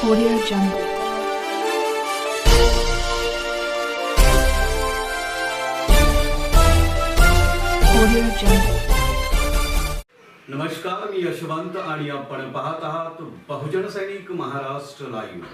Audio Jungle. Audio Jungle. नमस्कार मी यशवंत आणि आपण पाहत आहात बहुजन सैनिक महाराष्ट्र लाईव्ह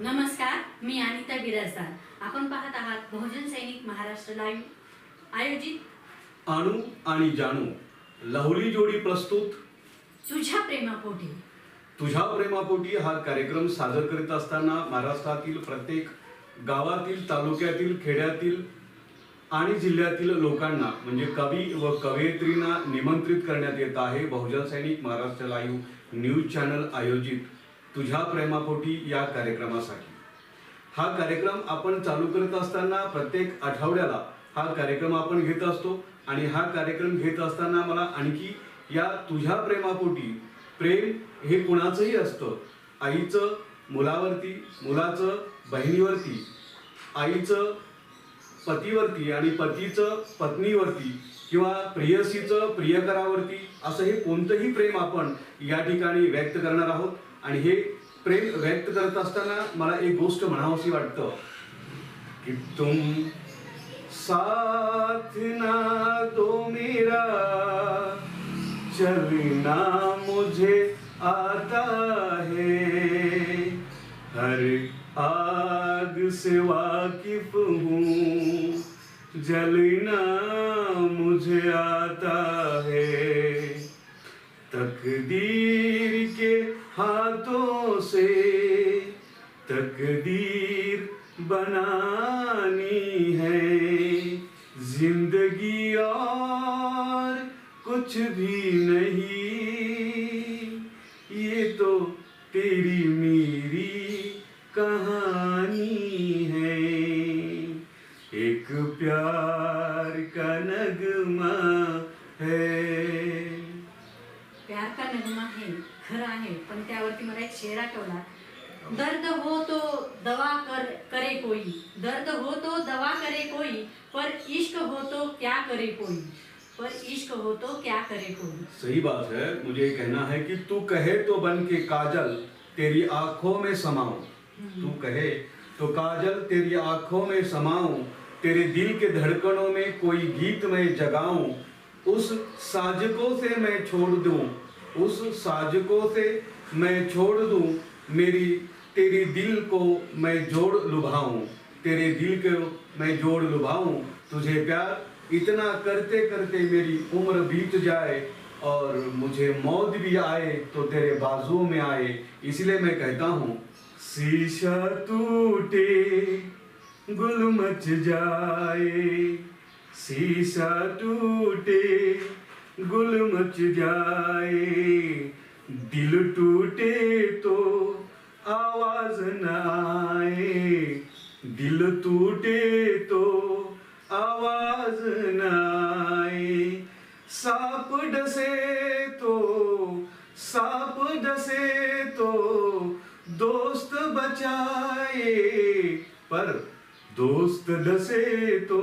नमस्कार मी अनिता बिराजदार आपण पाहत आहात बहुजन सैनिक महाराष्ट्र लाईव्ह आयोजित अणू आणि जानू लहुली जोडी प्रस्तुत. तुझ्या प्रेमापोटी. तुझ्या प्रेमापोटी हा कार्यक्रम सादर करीत असताना महाराष्ट्रातील प्रत्येक गावातील तालुक्यातील खेड्यातील आणि जिल्ह्यातील लोकांना म्हणजे कवी व कवयित्रींना निमंत्रित करण्यात येत आहे. बहुजन सैनिक महाराष्ट्र लाईव्ह न्यूज चॅनल आयोजित तुझ्या प्रेमापोटी या कार्यक्रमासाठी. हा कार्यक्रम आपण चालू करत असताना प्रत्येक आठवड्याला हा कार्यक्रम आपण घेत असतो आणि हा कार्यक्रम घेत असताना मला आणखी या तुझ्या प्रेमापोटी प्रेम हे कुणाचंही असतं. आईचं मुलावरती मुलाचं बहिणीवरती आईचं पतीवरती आणि पतीचं पत्नीवरती किंवा प्रियसीचं प्रियकरावरती असं हे कोणतंही प्रेम आपण या ठिकाणी व्यक्त करणार आहोत. आणि हे प्रेम व्यक्त करत असताना मला एक गोष्ट म्हणावशी वाटतं. की तुम साथ ना दो मेरा चलना मुझे आता है। हर आग से वाकिफ हूँ, जलना मुझे आता है। तकदीर के हाथों से तकदीर बनानी है। ज़िंदगी और कुछ भी नहीं। ये तो तेरी मेरी कहानी है। एक प्यार का नगमा है। प्यार का नगमा है, खरं आहे पण त्यावरती मला एक शेर आठवला दर्द हो तो दवा कर, करे कोई. दर्द हो तो दवा करे कोई, पर इश्क हो तो क्या करे कोई. पर इश्क हो तो क्या करे कोई? सही बात है मुझे कहना है कि तू कहे तो बन के काजल तेरी आँखों में समाऊं। तू कहे तो काजल तेरी आँखों में समाऊं। तेरे दिल के धड़कनों में कोई गीत मैं जगाऊं। उस साजकों से मैं छोड़ दूँ। उस साजकों से मैं छोड़ दूँ। मेरी तेरी दिल को मैं जोड़ लुभाऊं। तेरे दिल को मैं जोड़ लुभाऊं। तुझे प्यार इतना करते करते मेरी उम्र बीत जाए और मुझे मौत भी आए तो तेरे बाजुओं में आए। इसलिए मैं कहता हूँ, शीशा टूटे, गुल मच जाए। शीशा टूटे, गुल मच जाए। दिल टूटे तो आवाज़ न आए। दिल टूटे तो आवाज़ न आए सांप डसे तो सांप डसे तो दोस्त बचाए। पर दोस्त डसे तो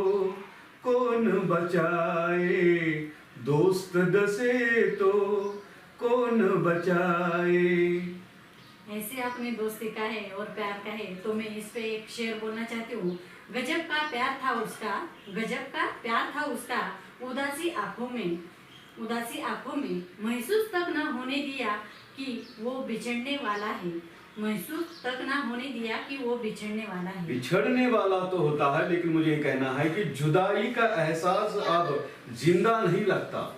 कौन बचाए? दोस्त डसे तो कौन बचाए? ऐसे आपने दोस्ती का है और प्यार का है तो मैं इस पे एक शेर बोलना चाहती हूँ। गजब का प्यार था उसका, गजब का प्यार था उसका, उदासी आँखों में, उदासी आँखों में। महसूस तक न होने दिया कि वो बिछड़ने वाला है। महसूस तक न होने दिया कि वो बिछड़ने वाला है। बिछड़ने वाला तो होता है, लेकिन मुझे कहना है कि जुदाई का एहसास अब ज़िंदा नहीं लगता।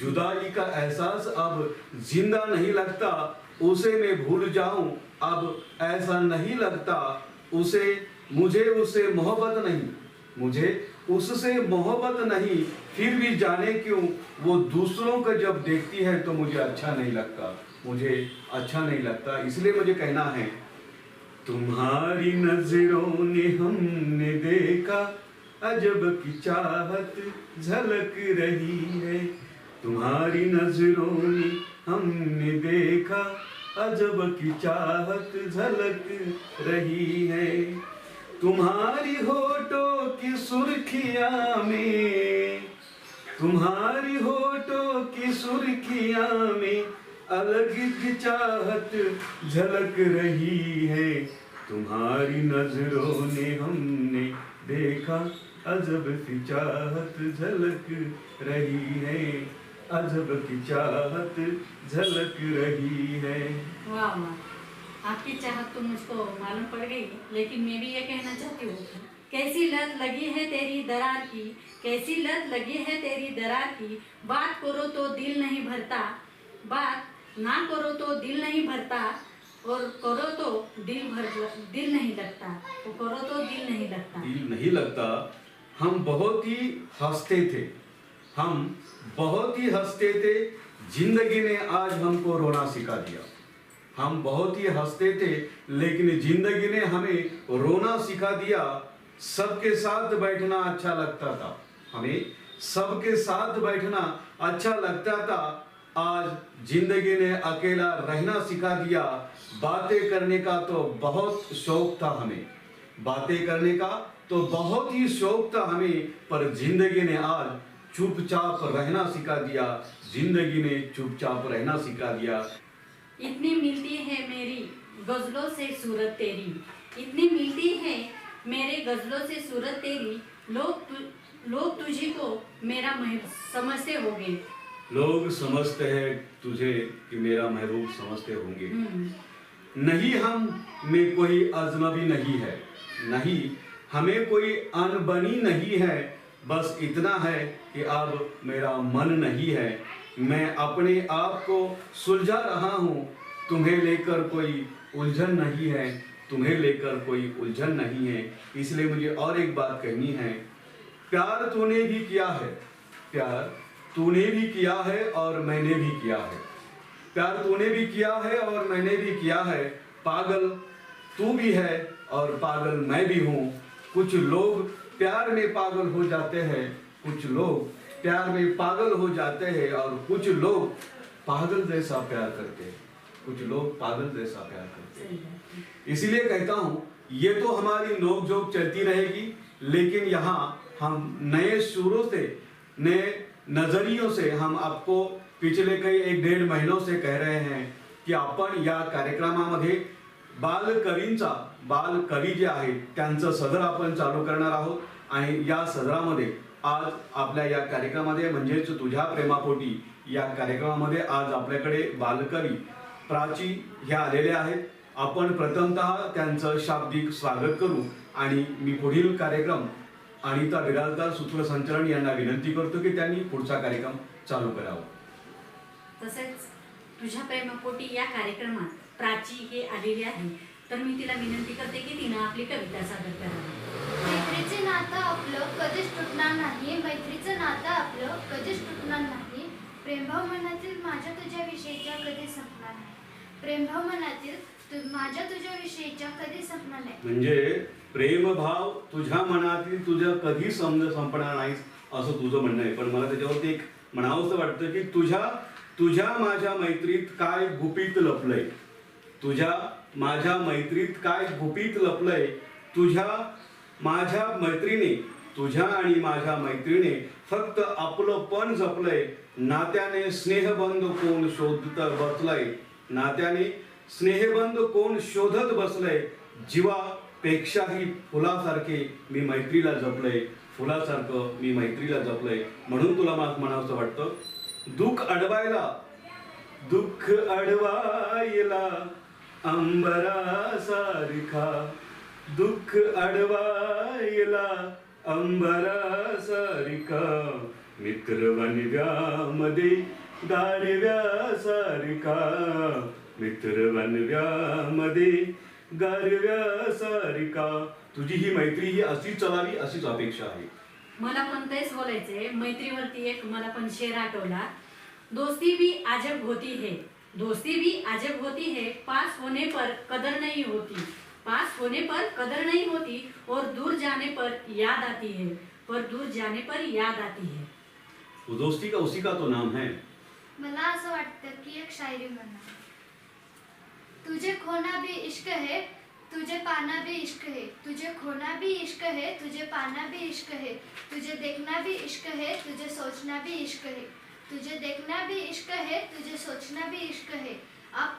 जुदाई का एहसास अब ज़िंदा नहीं लगता। उसे मैं भूल जाऊँ, अब ऐसा नहीं लगता। उसे मुझे उससे मोहब्बत नहीं। मुझे उससे मोहब्बत नहीं, फिर भी जाने क्यों? वो दूसरों को जब देखती है तो मुझे अच्छा नहीं लगता। मुझे अच्छा नहीं लगता, इसलिए मुझे कहना है, तुम्हारी नज़रों ने हमने देखा, अजब की चाहत झलक रही है। तुम्हारी नज़रों ने हमने देखा, अजब की चाहत झलक रही है। तुम्हारी होठों की सुर्खिया में, तुम्हारी होठों की सुर्खिया में अलग चाहत झलक रही है। तुम्हारी नज़रों ने हमने देखा, अजब की चाहत झलक रही है। अजब की चाहत झलक रही है। वाह। आपकी चाहत तो मुझको मालूम पड़ गई, लेकिन मैं भी ये कहना चाहती हूँ, कैसी लत लगी है तेरी दरार की, कैसी लत लगी है तेरी दरार की? बात करो तो दिल नहीं भरता, बात ना करो तो दिल नहीं भरता, और करो तो दिल भर, दिल नहीं लगता तो करो तो दिल नहीं लगता। दिल नहीं लगता। हम बहुत ही हँसते थे, हम बहुत ही हँसते थे, ज़िंदगी ने आज हमको रोना सिखा दिया। हम बहुत ही हँसते थे, लेकिन ज़िंदगी ने हमें रोना सिखा दिया। सबके साथ बैठना अच्छा लगता था। हमें सबके साथ बैठना अच्छा लगता था। आज ज़िंदगी ने अकेला रहना सिखा दिया। बातें करने का तो बहुत शौक था हमें। बातें करने का तो बहुत ही शौक था हमें, पर ज़िंदगी ने आज चुपचाप रहना सिखा दिया। ज़िंदगी ने चुपचाप रहना सिखा दिया। इतनी मिलती है मेरी गजलों से सूरत तेरी। इतनी मिलती है मेरे गजलों से सूरत तेरी। लोग तु, लोग तुझे को मेरा महब समझते होंगे। लोग समझते हैं तुझे कि मेरा महबूब समझते होंगे। हम्म, नहीं हम में कोई अजनबी नहीं है। नहीं हमें कोई अनबनी नहीं है। बस इतना है कि अब मेरा मन नहीं है। मैं अपने आप को सुलझा रहा हूँ। तुम्हें लेकर कोई उलझन नहीं है। तुम्हें लेकर कोई उलझन नहीं है। इसलिए मुझे और एक बात कहनी है। प्यार तूने भी किया है। प्यार तूने भी किया है और मैंने भी किया है। प्यार तूने भी किया है और मैंने भी किया है। पागल तू भी है और पागल मैं भी हूँ। कुछ लोग प्यार में पागल हो जाते हैं। कुछ लोग प्यार में पागल हो जाते हैं और कुछ लोग पागल जैसा प्यार करते हैं कुछ लोग पागल जैसा प्यार करते हैं। इसीलिए कहता हूँ, ये तो हमारी नोक चलती रहेगी, लेकिन यहाँ हम नए सुरों से, नए नजरियों से हम आपको पिछले कई एक डेढ़ महीनों से कह रहे हैं की आपण या कार्यक्रमामध्ये बाल कवींचा बाल कवी जे आहेत त्यांचं सदर आपण चालू करणार आहोत आणि या सदरामध्ये आज आपल्या या कार्यक्रमामध्ये म्हणजेच तुझ्या प्रेमापोटी या कार्यक्रमामध्ये आज आपल्याकडे बालकवी प्राची ह्या आलेल्या आहेत. आपण प्रथमतः त्यांचं शाब्दिक स्वागत करू आणि मी पुढील कार्यक्रम अनिता बिराजदार सूत्रसंचलन यांना विनंती करतो की त्यांनी पुढचा कार्यक्रम चालू करावा. तसेच तुझ्या प्रेमापोटी या कार्यक्रमात प्राची हे आलेली आहे. तर मी तिला विनंती करते की तिनं आपली कविता सादर करावी. नातं आपलं कधीच तुटणार नाही. मैत्रीचं नातं आपलं कधीच तुटणार नाही. प्रेमभाव मनातील माझ्या तुझ्याविषयीच्या कधी संपणार नाही. प्रेमभाव मनातील माझ्या तुझ्या विषयीच्या कधी संपणार नाही. म्हणजे प्रेमभाव तुझ्या मनातील तुझ्या कधी समज संपणार नाही असं तुझं म्हणणं आहे. पण मला त्याच्यावरती एक म्हणावंसं वाटतं की तुझ्या तुझ्या माझ्या मैत्रीत काय गुपित लपलंय? तुझ्या माझ्या मैत्रीत काय गुपित लपलंय? तुझ्या माझ्या मैत्रिणी तुझ्या आणि माझ्या मैत्रिणी फक्त आपलं पण जपलंय. नात्याने स्नेहबंध कोण शोधत बसलंय? नात्याने स्नेहबंध कोण शोधत बसलंय? जीवापेक्षाही फुलासारखे मी मैत्रीला जपलंय. फुलासारखं मी मैत्रीला जपलंय. म्हणून तुला मला म्हणावंसं वाटतं? दुःख अडवायला दुःख अडवायला अंबरा सारखा दुःख अडवायला अंबरा सारिका. मित्र वनव्यामध्ये गारव्या सारिका. मित्र वनव्यामध्ये गारव्या सारिका. तुझी ही मैत्री ही अशीच चलावी अशीच अपेक्षा आहे. मला पण तेच बोलायचंय. मैत्रीवरती एक मला पण शेर आठवला. दोस्ती भी अजब होती है. दोस्ती भी अजब होती है. पास होने पर कदर नहीं होती. पास होने पर कदर नहीं होती और दूर जाने पर याद आती है पर दूर जाने पर याद आती है। वो दोस्ती का उसी का तो नाम है। मला असं वाटतं की एक शायरी म्हणा. तुझे खोना भी इश्क है तुझे पाना भी इश्क है तुझे खोना भी इश्क है तुझे पाना भी इश्क है तुझे देखना भी इश्क है तुझे सोचना भी इश्क है तुझे देखना भी इश्क है तुझे सोचना भी इश्क है।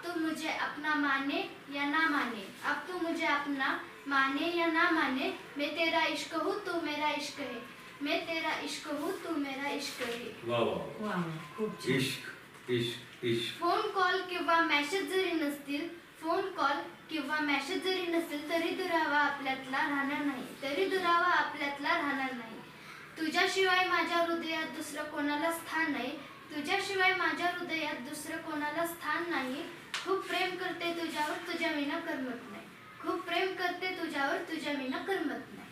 तू मुझे अपना माने या ना माने? अब तू मुझे अपना माने या ना माने? मैं तेरा इश्क हूँ तू मेरा इश्क है। मैं तेरा इश्क हूँ तू मेरा इश्क है। वा वा वा. वा खूप छान. इश्क इश्क इश्क। फोन कॉल किंवा मेसेज जरी नसतील फोन कॉल किंवा मेसेज जरी नसतील तरी दुरावा आपल्यातला राहणार नाही. तरी दुरावा आपल्यातला राहणार नाही. तुझ्याशिवाय माझ्या हृदयात दुसरं कोणाला स्थान नाही. तुझ्याशिवाय माझ्या हृदयात दुसरं कोणाला स्थान नाही. खूप प्रेम करते तुझ्यावर तुझ्या विना करमत नाही. खूप प्रेम करते तुझ्यावर तुझ्या विना करमत नाही.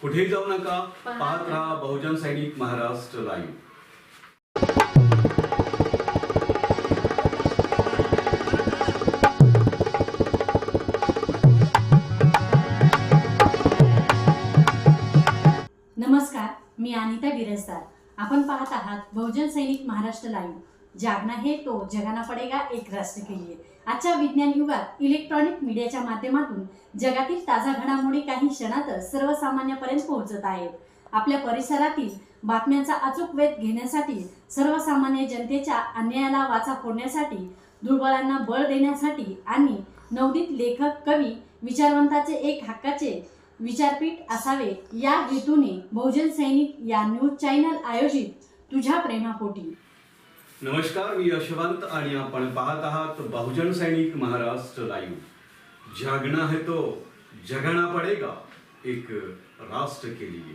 कुठेही जाऊ नका पाहत राहा. बहुजन सैनिक महाराष्ट्र लाईव्ह. नमस्कार मी अनिता बिरजदार आपण पाहत आहात बहुजन सैनिक महाराष्ट्र लाईव्ह. जागना है तो जगाना पडेगा एक राष्ट्र के लिए. आजच्या विज्ञान युगात इलेक्ट्रॉनिक मीडियाच्या माध्यमातून जगातील ताजा घडामोडी काही क्षणातच सर्वसामान्यापर्यंत पोहोचत आहेत. आपल्या परिसरातील बातम्यांचा अचूक वेध घेण्यासाठी सर्वसामान्य जनतेच्या अन्यायाला वाचा फोडण्यासाठी दुर्बलांना बळ देण्यासाठी आणि नवदित लेखक कवी विचारवंताचे एक हक्काचे विचारपीठ असावे या हेतूने बहुजन सैनिक या न्यूज चॅनल आयोजित तुझ्या प्रेमापोटी. नमस्कार मी यशवंत आणि आपण पाहत आहात बहुजन सैनिक महाराष्ट्र लाईव्ह जागना है तो जगणा पडेगा एक राष्ट्र के लिए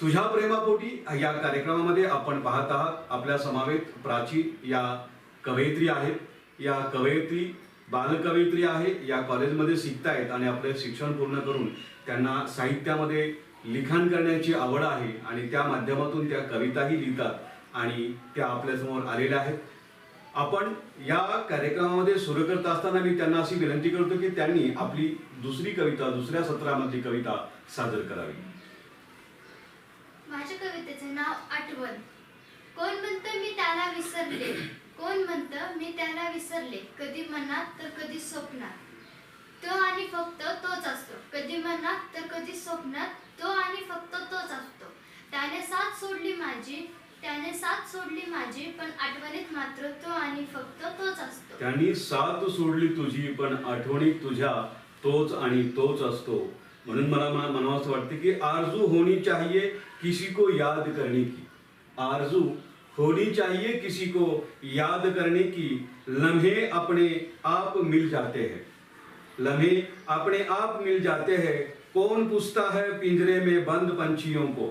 तुझ्या प्रेमापोटी या कार्यक्रमामध्ये आपण पाहत आहात आपल्या समावेत प्राची या कवयित्री आहेत. या कवयित्री बालकवयित्री आहे या कॉलेजमध्ये शिकतायत आणि आपले शिक्षण पूर्ण करून त्यांना साहित्यामध्ये लिखाण करण्याची आवड आहे आणि त्या माध्यमातून त्या कविताही लिहितात. आणि त्या आपल्यासमोर आलेल्या आहेत. आपण या कार्यक्रमामध्ये सुरू करत असताना मी त्यांना अशी विनंती करतो की त्यांनी आपली दुसरी कविता दुसऱ्या सत्रामधली कविता सादर करावी. माझ्या कवितेचे नाव आठवण. कोण म्हणतं मी त्याला विसरले? कोण म्हणतं मी त्याला विसरले? कधी मनात तर कधी स्वप्नात. तो आणि फक्त तोच असतो. कधी मनात तर कधी स्वप्नात. तो आणि फक्त तोच असतो. त्याने साथ सोडली माझी. त्याने साथ सोडली माझी, पण आठवणीत मात्र तो आणि फक्त तोच असतो. त्यांनी साथ सोडली तुझी, पण आठवणीत तुझ्या तोच आणि तोच असतो. म्हणून मला मा- म्हणावंसं वाटते की आरज़ू होनी चाहिए किसी को याद करने की. आरज़ू होनी चाहिए किसी को याद करने की लम्हे अपने आप मिल जाते हैं। लम्हे अपने आप मिल जाते हैं। कौन पूछता है पिंजरे में बंद पंछियों को?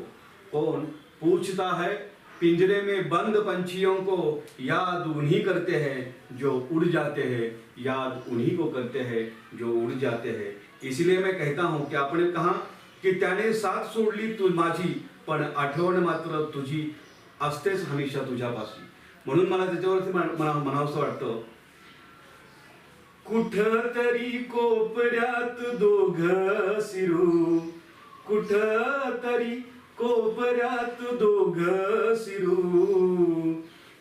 कौन पूछता है पिंजरे में बंद पंछियों को याद उन्हीं करते हैं जो उड़ जाते हैं। याद उन्हीं को करते हैं जो उड़ जाते हैं। इसलिए मैं कहता हूँ की आपण कहा की त्याने साथ सोडली तू, माझी, पण आठवण मात्र तुझी असतेच हमेशा तुझ्यापाशी। म्हणून मला त्याच्यावरती म्हणावंसं वाटतं कुठ तरी कोपऱ्यात दोघ सिरू कुठ तरी कोपऱ्यात दोघ शिरू.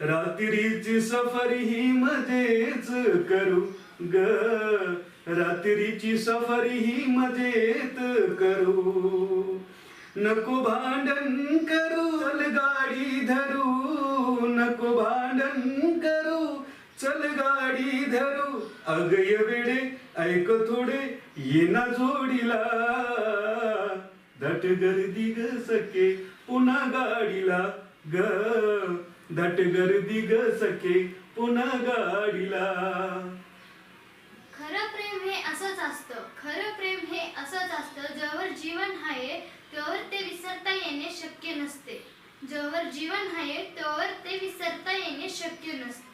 रात्रीची सफर ही मजेच करू ग. रात्रीची सफर ही मजेत करू. नको भांडण करू चल गाडी धरू. नको भांडण करू चल गाडी धरू. अग ये वेडे ऐक थोडे ये ना जोडीला. दट गर्दी ग सके पुन्हा गाडीला ग. दट गर्दी ग सके पुन्हा गाडीला. खरं प्रेम हे असंच असतं. खरं प्रेम हे असंच असतं. जोवर जीवन आहे तोवर ते विसरता येणे शक्य नसते. जोवर जीवन आहे तोवर ते विसरता येणे शक्य नसते.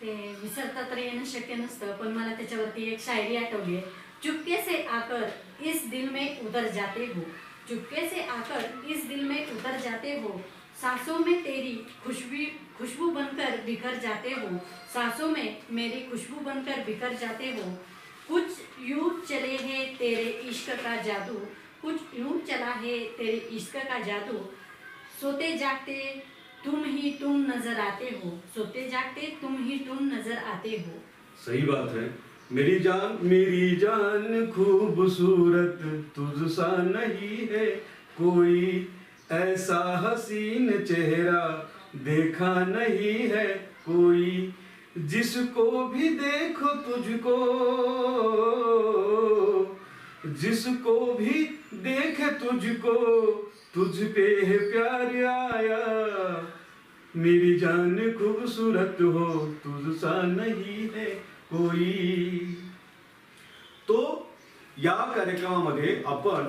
ते विसरता तर येणं शक्य नसतं पण मला त्याच्यावरती एक शायरी आठवली आहे. चुपके से आकर इस दिल में उतर जाते हो। चुपके से आकर इस दिल में उतर जाते हो। सांसों में तेरी खुशबू खुशबू बनकर बिखर जाते हो। सांसों में मेरी खुशबू बनकर बिखर जाते हो। कुछ यूँ चले है तेरे इश्क का जादू। कुछ यूँ चला है तेरे इश्क का जादू। सोते जागते तुम ही तुम नज़र आते हो। सोते जागते तुम ही तुम नज़र आते हो। सही बात है। मेरी जान मेरी जान खूबसूरत तुझसा नहीं है। कोई ऐसा हसीन चेहरा देखा नहीं है। कोई जिसको भी देखो तुझको, जिसको भी देखे तुझको, तुझ पे है प्यार आया। मेरी जान खूबसूरत हो, तुझसा नहीं है। कोई या कार्यक्रमामध्ये आपण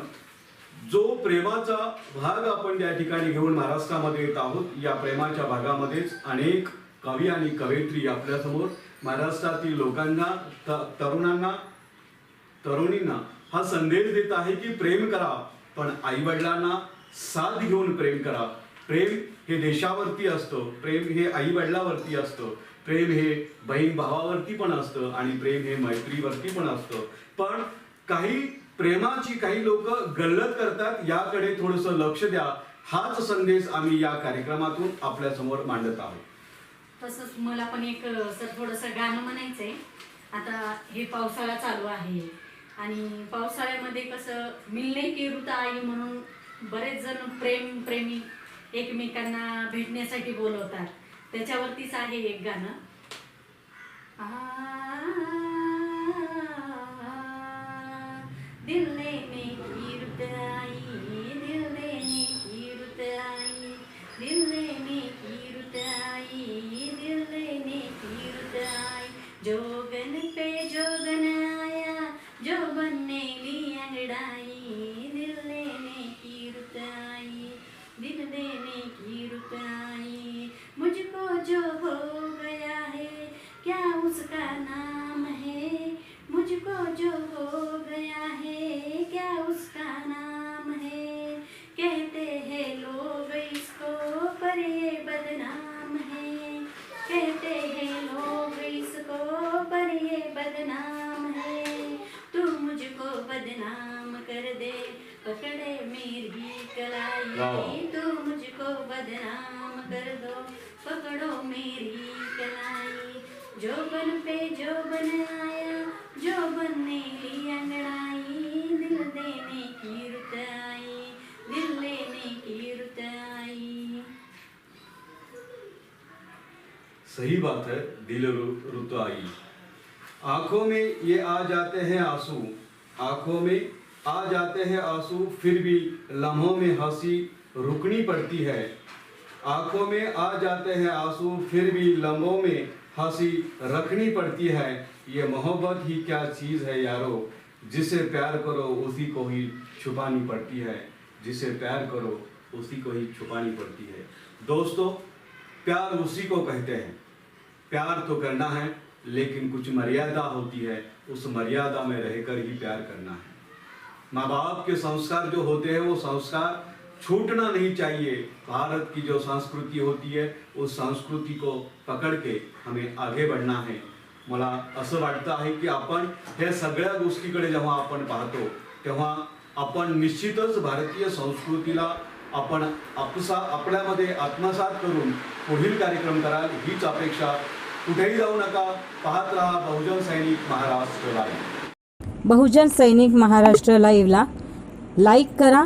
जो प्रेमाचा भाग आपण त्या ठिकाणी घेऊन महाराष्ट्रामध्ये येत आहोत या प्रेमाच्या भागामध्येच अनेक कवी आणि कवयित्री आपल्यासमोर महाराष्ट्रातील लोकांना तरुणांना तरुणींना हा संदेश देत आहे की प्रेम करा पण आई वडिलांना साथ घेऊन प्रेम करा. प्रेम हे देशावरती असतं प्रेम हे आईवडिलावरती असतं प्रेम हे बहीण भावावरती पण असतं आणि प्रेम हे मैत्रीवरती पण असतं. पण काही प्रेमाची काही लोक गल्लत करतात याकडे थोडस लक्ष द्या. हाच संदेश आम्ही या कार्यक्रमातून आपल्यासमोर मांडत आहोत. तसंच मला पण एक सर थोडंसं गाणं म्हणायचंय. आता हे पावसाळा चालू आहे आणि पावसाळ्यामध्ये कसं मिलने की ऋत आई म्हणून बरेच जण प्रेम प्रेमी एकमेकांना भेटण्यासाठी बोलवतात. त्याच्यावरतीच आहे एक गाणं. आ, दिल लेने बदनाम कर दो, पकड़ो मेरी कलाई। जो बन पे जो बन आया जो बनने ली अंगड़ाई। दिल देने की रुत आई, दिल लेने की रुत आई। सही बात है, दिल रुत आई। आँखों में ये आ जाते हैं आँसू। आँखों में आ जाते हैं आँसू, फिर भी लम्हों में हँसी रुकनी पड़ती है। आँखों में आ जाते हैं आँसू, फिर भी लम्हों में हँसी रखनी पड़ती है। ये मोहब्बत ही क्या चीज़ है यारो, जिसे प्यार करो उसी को ही छुपानी पड़ती है। जिसे प्यार करो उसी को ही छुपानी पड़ती है। दोस्तों, प्यार उसी को कहते हैं। प्यार तो करना है, लेकिन कुछ मर्यादा होती है। उस मर्यादा में रहकर ही प्यार करना है। माँ बाप के संस्कार जो होते हैं, वो संस्कार छूटना नहीं चाहिए। भारत की जो संस्कृती होती है उस संस्कृति को पकड़ के हमें आगे बढ़ना है। मला असं वाटतं आहे की आपण ह्या सगळ्या गोष्टीकडे जेव्हा आपण पाहतो तेव्हा आपण निश्चितच भारतीय संस्कृतीला आपण आपसा आपल्यामध्ये आत्मसात करून पुढील कार्यक्रम कराल हीच अपेक्षा कुठेही जाऊ नका पाहत राहा बहुजन सैनिक महाराष्ट्र लाईव्ह बहुजन सैनिक महाराष्ट्र लाईव्हला लाईक करा